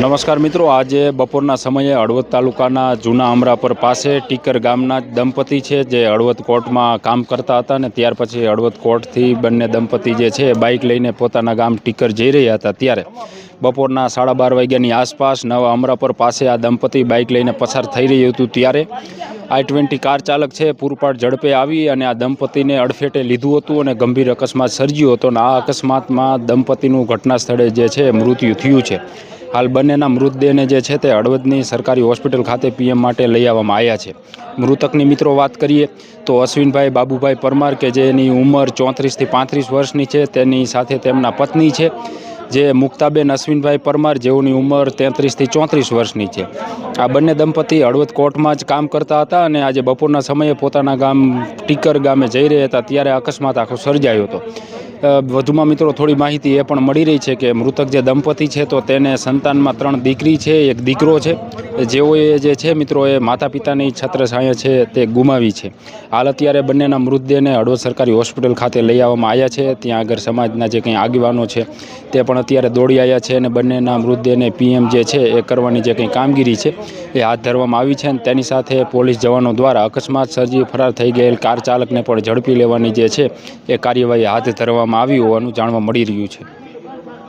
નમસ્કાર મિત્રો, આજે બપોરના સમયે હળવદ તાલુકાના જૂના અમરાપર પાસે ટીકર ગામના દંપતી છે જે હળવદ કોર્ટમાં કામ કરતા હતા ને ત્યાર પછી હળવદ કોર્ટથી બંને દંપતી જે છે બાઇક લઈને પોતાના ગામ ટીકર જઈ રહ્યા હતા. ત્યારે બપોરના સાડા બાર વાગ્યાની આસપાસ નવા અમરાપર પાસે આ દંપતી બાઇક લઈને પસાર થઈ રહ્યું હતું. ત્યારે આઈ ટ્વેન્ટી કાર ચાલક છે, પૂરપાટ ઝડપે આવી અને આ દંપતીને અડફેટે લીધું હતું અને ગંભીર અકસ્માત સર્જ્યો હતો. અને આ અકસ્માતમાં દંપતીનું ઘટના સ્થળે જે છે, મૃત્યુ થયું છે. હાલ બંનેના મૃતદેહને જે છે, તે હળવદની સરકારી હોસ્પિટલ ખાતે પીએમ માટે લઈ આવવામાં આવ્યા છે. મૃતકની મિત્રો વાત કરીએ તો અશ્વિનભાઈ બાબુભાઈ પરમાર, કે જેની ઉંમર ચોત્રીસથી પાંત્રીસ વર્ષની છે, તેની સાથે તેમના પત્ની છે. જે મુક્તાબેન અશ્વિનભાઈ પરમાર જેઓની ઉંમર તેત્રીસથી ચોત્રીસ વર્ષની છે. આ બંને દંપતી હળવદ કોર્ટમાં જ કામ કરતા હતા અને આજે બપોરના સમયે પોતાના ગામ ટીકર ગામે જઈ રહ્યા હતા, ત્યારે અકસ્માત આખો સર્જાયો હતો. વધુમાં મિત્રો થોડી માહિતી એ પણ મળી રહી છે કે મૃતક જે દંપતી છે તો તેને સંતાનમાં ત્રણ દીકરી છે, એક દીકરો છે. જેઓએ જે છે મિત્રો એ માતા પિતાની છત્રછાયા છે તે ગુમાવી છે. હાલ અત્યારે બંનેના મૃતદેહને હળવદ સરકારી હોસ્પિટલ ખાતે લઈ આવવામાં આવ્યા છે. ત્યાં આગળ સમાજના જે કંઈ આગેવાનો છે તે પણ અત્યારે દોડી આવ્યા છે અને બંનેના મૃતદેહને પીએમ જે છે એ કરવાની જે કંઈ કામગીરી છે એ હાથ ધરવામાં આવી છે અને તેની સાથે પોલીસ જવાનો દ્વારા અકસ્માત સર્જી ફરાર થઈ ગયેલ કાર ચાલકને પણ ઝડપી લેવાની જે છે એ કાર્યવાહી હાથ ધરવામાં આવી હોવાનું જાણવા મળી રહ્યું છે.